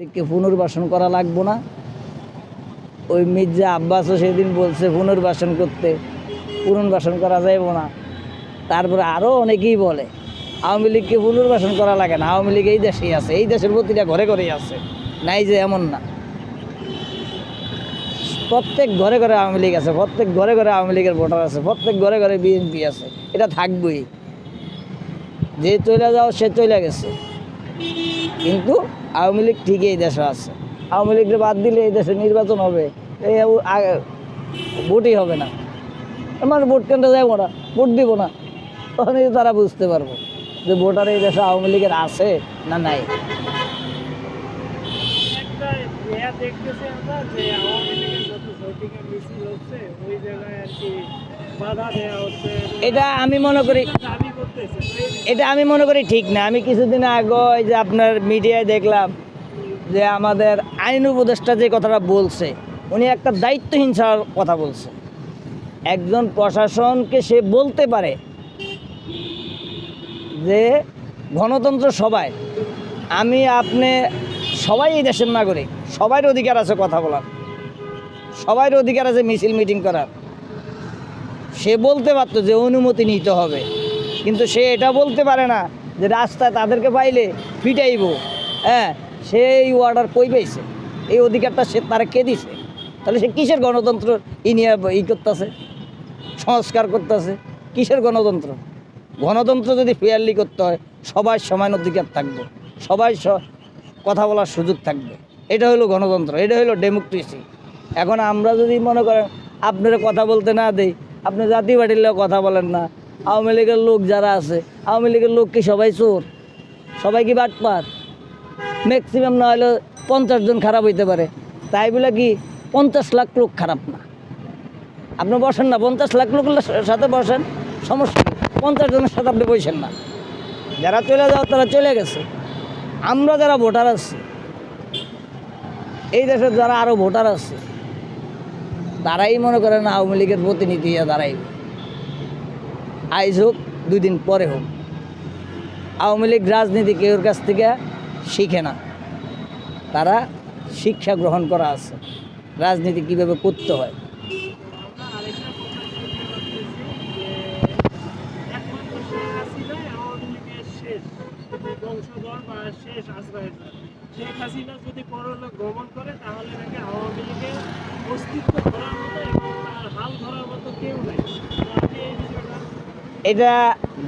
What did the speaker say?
লীগকে পুনর্বাসন করা লাগবো না। ওই মির্জা আব্বাসও সেদিন বলছে, পুনর্বাসন করতে পুনর্বাসন করা যাইব না। তারপরে আরও অনেকেই বলে, আওয়ামী লীগকে পুনর্বাসন করা লাগে না। আওয়ামী লীগ এই দেশেই আছে, এই দেশের প্রতিটা ঘরে ঘরেই আছে। নাই যে এমন না। প্রত্যেক ঘরে ঘরে আওয়ামী লীগ আছে, প্রত্যেক ঘরে ঘরে আওয়ামী লীগের ভোটার আছে, প্রত্যেক ঘরে ঘরে বিএনপি আছে। এটা থাকবেই। যে চলে যাও, সে চলে গেছে। কিন্তু আওয়ামী লীগ ঠিকই এই দেশে আছে। আওয়ামী লীগকে বাদ দিলে এই দেশে নির্বাচন হবে। এই ভোটই হবে না। আমার ভোট কেন্দ্রে যাব না ভোট দিব না। তখনই তারা বুঝতে পারব যে ভোটার এই দেশে আওয়ামী লীগের আছে না নাই। দেখতেছি আমরা যে আওয়ামী লীগের যত ভোটিংয়ের মিছিল হচ্ছে ওই জায়গায় আর কি বাধা দেওয়া হচ্ছে। এটা আমি মনে করি এটা আমি মনে করি ঠিক না। আমি কিছুদিন আগে যে আপনার মিডিয়ায় দেখলাম যে আমাদের আইন উপদেষ্টা যে কথাটা বলছে, উনি একটা দায়িত্বহীন ছাড়ার কথা বলছে। একজন প্রশাসনকে সে বলতে পারে যে, গণতন্ত্র সবাই, আমি আপনি সবাই এই দেশের নাগরিক সবার অধিকার আছে কথা বলার। সবার অধিকার আছে মিছিল মিটিং করার। সে বলতে পারতো যে অনুমতি নিতে হবে। কিন্তু সে এটা বলতে পারে না যে রাস্তায় তাদেরকে পাইলে ফিটাইব হ্যাঁ সে এই অর্ডার কই পাইছে? এই অধিকারটা সে তারা কে দিছে? তাহলে সে কিসের গণতন্ত্র ই নিয়ে ই করতেছে? সংস্কার করতেছে? কিসের গণতন্ত্র? গণতন্ত্র যদি ফেয়ারলি করতে হয় সবার সমান অধিকার থাকবে। সবাই কথা বলার সুযোগ থাকবে। এটা হলো গণতন্ত্র, এটা হলো ডেমোক্রেসি এখন আমরা যদি মনে করেন, আপনারা কথা বলতে না দেই, আপনি জাতি পার্টির কথা বলেন না আওয়ামী লীগের লোক যারা আছে, আওয়ামী লীগের লোক কি সবাই চোর? সবাই কি বাটপার? ম্যাক্সিমাম না হলে পঞ্চাশ জন খারাপ হইতে পারে। তাই বলে কি, পঞ্চাশ লাখ লোক খারাপ না। আপনি বসেন না, পঞ্চাশ লাখ লোকের সাথে বসেন, সমস্যা পঞ্চাশ জনের সাথে আপনি বসেন না। যারা চলে যাও, তারা চলে গেছে। আমরা যারা ভোটার আছি, এই দেশের যারা আরও ভোটার আছে, তারাই মনে করেন আওয়ামী লীগের প্রতিনিধি দাঁড়াইবে। আইজ হোক দুই দিন পরে হোক। আওয়ামী লীগ রাজনীতি কেউর কাছ থেকে শিখে না। তারা শিক্ষা গ্রহণ করা আছে। রাজনীতি কীভাবে করতে হয়? যদি গমন করে, তাহলে নাকি আওয়ামী লীগের অস্তিত্ব এটা